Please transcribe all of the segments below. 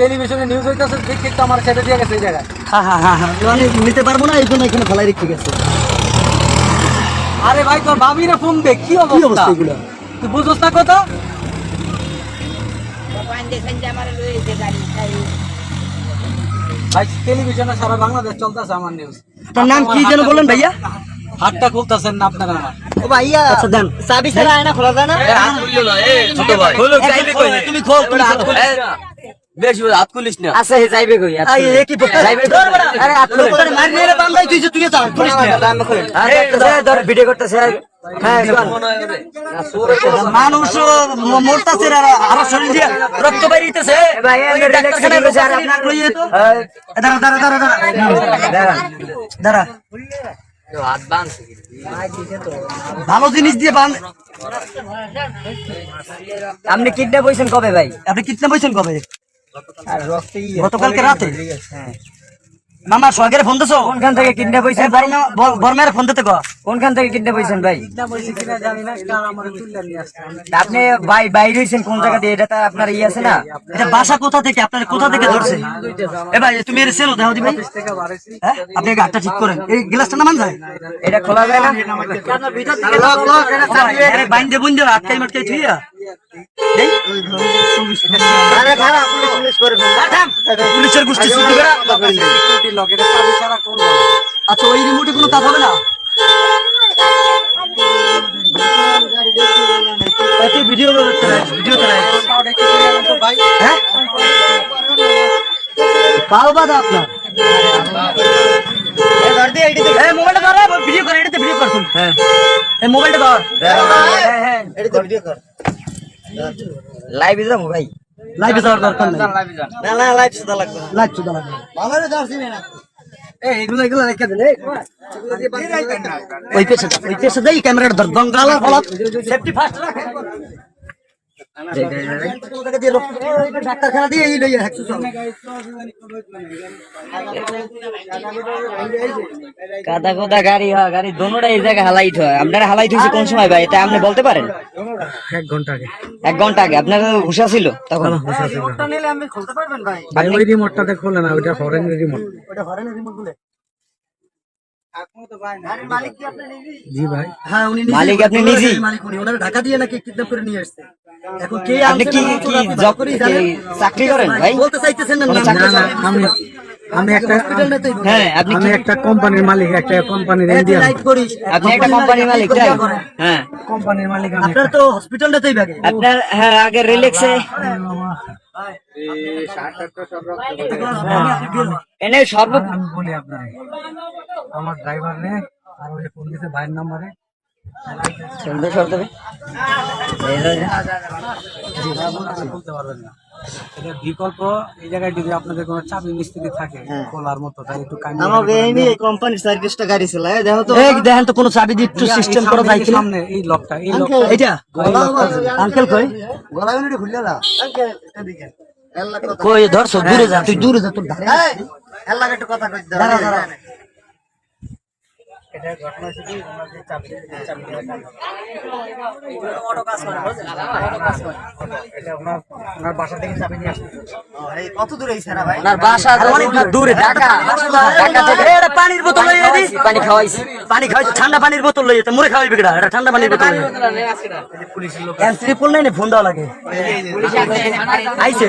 টেলিভিশনে নিউজ হইতেছে তো আমার ছেড়ে দিয়ে গেছে এই জায়গায়। হ্যাঁ হ্যাঁ হ্যাঁ হ্যাঁ আমি নিতে পারব না এই জন্য এখানে ফেলাই রেখে গেছে। আরে ভাই তোর ভাবিরে ফোন দে কি কি অবস্থা? অবস্থা এগুলো? তুই না কথা? ভাই টেলিভিশনে সারা বাংলাদেশ চলতেছে আমার নিউজ তার নাম কি যেন বললেন ভাইয়া? হাতটা খুলতেছেন না আপনারা আমার। ও ভাইয়া আচ্ছা দেন। চাবি ছাড়া আয়না খোলা যায় না? তুমি খোল তুমি খোল। আচ্ছা হে যাইবে কই আচ্ছা। আই, এ কি যাইবে আরে মারি তুই যে তুই যা পুলিশ নিয়ে আরে ধর ভিডিও করতেছে হ্যাঁ মানুষ ম- মরতাছে আর আরও শরীর দিয়ে রক্ত বেরিয়েছে ভাই আমি ডাক্তারখানায় বসে আর আপনার লইয়ে তো। দাঁড়া দাঁড়া দাঁড়া দাঁড়া। দাঁড়া। ভালো জিনিস দিয়ে বান আপনি কিডন্যাপ হয়েছেন কবে ভাই? আপনি কিতনে বইছেন কবে? গতকালকে রাতে মামা সোহাগের ফোন দিছো কোনখান থেকে কিডন্যাপ ভাই বর্মের ফোন দিতে কোনখান থেকে কিডন্যাপ হয়েছেন ভাই কিনা বলছি কিনা জানি না কার আমার তুলে নিয়ে আসছে আপনি ভাই বাইরে হয়েছেন কোন জায়গা দিয়ে এটা আপনার ইয়ে আছে না এটা বাসা কোথা থেকে আপনার কোথা থেকে ধরছে এ ভাই তুমি এর সেলো দাও দি ভাই থেকে হ্যাঁ আপনি গাড়িটা ঠিক করেন এই গ্লাসটা নামান যায় এটা খোলা যায় না আরে বাইন্দে বুন্দে আটকাই মাটকাই থুইয়া পুলিশের গোষ্ঠী আচ্ছা ওই রিমোটে কোনো কাজ হবে না? ভিডিও ভিডিও করে ভাই হ্যাঁ? পাও বাদা আপনার। এই মোবাইলটা ধর ভিডিও কর এটাতে ভিডিও কর হ্যাঁ। এই মোবাইলটা ধর। লাইভে যাব ভাই। লাইভে যাওয়ার দরকার নাই। না না লাইভ সুদা লাগবে লাইভ সুদা লাগবে এই এগুলো এগুলো রেখে দিলে ওই পেছে ওই পেছে দেই ক্যামেরাটা ধর গঙ্গালা ফলাপ সেফটি ফার্স্ট রাখ ডাক্তারখানা দিয়ে এই লইয়া হ্যাকসু কাদা কোদা গাড়ি হয় গাড়ি দোনোটা এই জায়গায় হালাইট হয়। আপনারা হালাইট হয়েছে কোন সময় ভাই? এটা আপনি বলতে পারেন? এক ঘণ্টা আগে। এক ঘণ্টা আগে। আপনার হুশা ছিল তখন? রিমোটটা নিলে আপনি খুলতে পারবেন ভাই। ভাই ওই রিমোটটাতে খোলে না ওইটা ফরেন রিমোট ওটা হরেন রিমোটগুলো জি ভাই হ্যাঁ উনি নিজেই মালিক আপনি নিজেই? মালিক উনি। ওনারা ঢাকা দিয়ে নাকি কিডন্যাপ করে নিয়ে আসছে। এখন কে আপনি কি চাকরি করেন ভাই? বলতে চাইতেছেন না আমি একটা হ্যাঁ আপনি আমি একটা কোম্পানির মালিক একটা কোম্পানির করিস। আপনি একটা কোম্পানির মালিক তাই হ্যাঁ। কোম্পানির মালিক আমি আপনার তো হসপিটালটাতেই ভাগে আপনার হ্যাঁ আগে রিল্যাক্সে এনে সর্ব আমি বলি আপনার আমার ড্রাইভার রে আর ওই ফোন দিতে ভাইয়ের নাম্বারে সুন্দর সর দেবে। বলতে পারবেন না। এটা বিকল্প এই জায়গায় যদি আপনাদের কোনো চাবি মিস্ত্রি থাকে খোলার মতো তাই একটু কাইন্ডলি আমাকে এই নিয়ে কোম্পানির সার্ভিসটা গাড়ি চালায় দেখো তো। এই দেখেন তো কোনো চাবি দিয়ে একটু সিস্টেম করা যায় কিনা? সামনে এই লকটা এই লকটা এইটা? আঙ্কেল কই? গলা মিনিট খুললে না? কই ধরছো দূরে যা তুই দূরে যা তোর ধারে দাঁড়া দাঁড়া। ওনার বাসা থেকে চাবি নিয়ে আসতে কত দূরে এই ভাই আপনার বাসা অনেক দূরে ঢাকা। ঢাকা থেকে। এটা পানির বোতল লইয়ে পানি খাওয়াইছি। পানি খাওয়াইছে ঠান্ডা পানির বোতল লইয়ে তো মুড়ে খাওয়াইবে কিনা এটা ঠান্ডা পানির বোতল ত্রিপুল নাই ফোন দেওয়া লাগে। আইছে।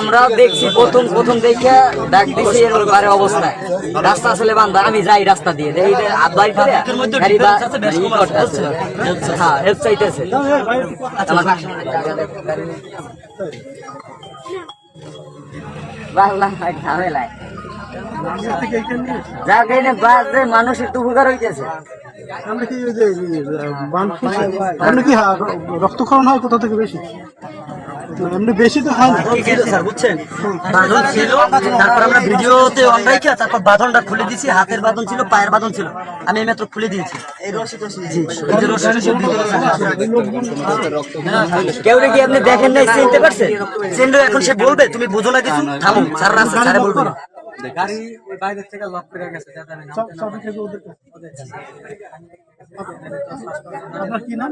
আমরাও দেখছি, প্রথম প্রথম দেখে অবস্থায়। রাস্তা আসলে বান্ধা আমি যাই রাস্তা দিয়ে। যে হ্যাঁ চাইতেছে। যাক, এই বাজে, মানুষ একটু উপকার হইতেছে। আপনি কি ওই যে আপনি কি রক্তক্ষরণ হয় কোথা থেকে বেশি? এমনি বেশি তো স্যার বুঝছেন? বাঁধন ছিল তারপর আমরা ভিডিওতে অন রাখি তারপর বাঁধনটা খুলে দিয়েছি হাতের বাঁধন ছিল পায়ের বাঁধন ছিল আমি এই মাত্র খুলে দিয়েছি। কেউ কি আপনি দেখেন নাই চিনতে পারছেন? এখন সে বলবে তুমি বুঝো না কিছু থামো স্যার রাস্তা স্যারে বলবে। না গাড়ি বাইরে থেকে লক করে গেছে যাতে আমি নামতে থেকে ওদের আপনার কি নাম?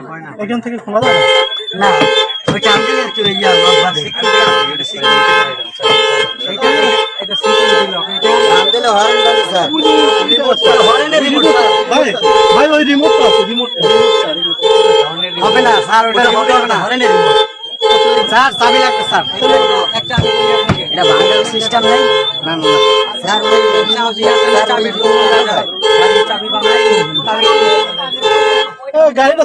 না না। এখান থেকে খোলা যাবে? না ওই টান একটু ইয়া লক বাঁধে এটা এটা সিকিউরিটি লক এটা হরেনের রিমোট ভাই ভাই ওই রিমোটটা আছে রিমোট হবে না স্যার ওটা হবে না হরেনের রিমোট স্যার চাবি লাগবে স্যার। এটা ভাঙার সিস্টেম নাই। স্যার ওই চাবি আছে চাবি গাড়িটা